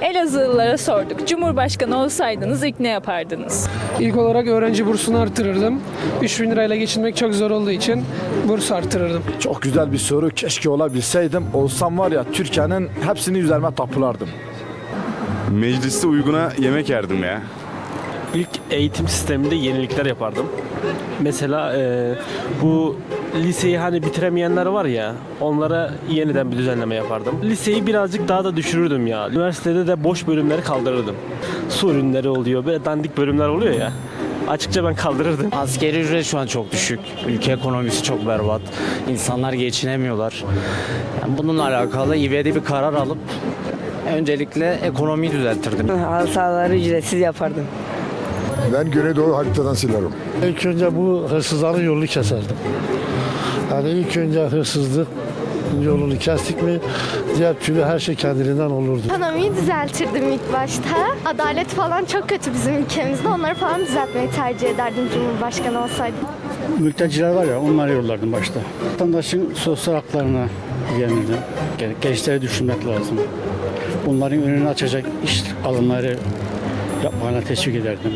Elazığlılara sorduk. Cumhurbaşkanı olsaydınız ilk ne yapardınız? İlk olarak öğrenci bursunu artırırdım. 3000 lirayla geçinmek çok zor olduğu için burs artırırdım. Çok güzel bir soru. Keşke olabilseydim. Olsam var ya Türkiye'nin hepsini üzerime tapılardım. Mecliste uyguna yemek yerdim ya. İlk eğitim sisteminde yenilikler yapardım. Mesela e, bu liseyi hani bitiremeyenler var ya onlara yeniden bir düzenleme yapardım. Liseyi birazcık daha da düşürürdüm ya. Üniversitede de boş bölümleri kaldırırdım. Su ürünleri oluyor böyle dandik bölümler oluyor ya. Açıkça ben kaldırırdım. Askeri ücret şu an çok düşük. Ülke ekonomisi çok berbat. İnsanlar geçinemiyorlar. Yani bununla alakalı ivedi bir karar alıp öncelikle ekonomiyi düzeltirdim. Halı ücretsiz yapardım. Ben Güneydoğu haritadan silerim. İlk önce bu hırsızların yolunu keserdim. Yani ilk önce hırsızlık yolunu kestik mi diğer türlü her şey kendiliğinden olurdu. Ekonomiyi düzeltirdim ilk başta. Adalet falan çok kötü bizim ülkemizde. Onları falan düzeltmeyi tercih ederdim Cumhurbaşkanı olsaydım. Mülteciler var ya onları yollardım başta. Vatandaşın sosyal haklarına. Yani gençleri düşünmek lazım. Bunların önünü açacak iş alımları yapmana teşvik ederdim.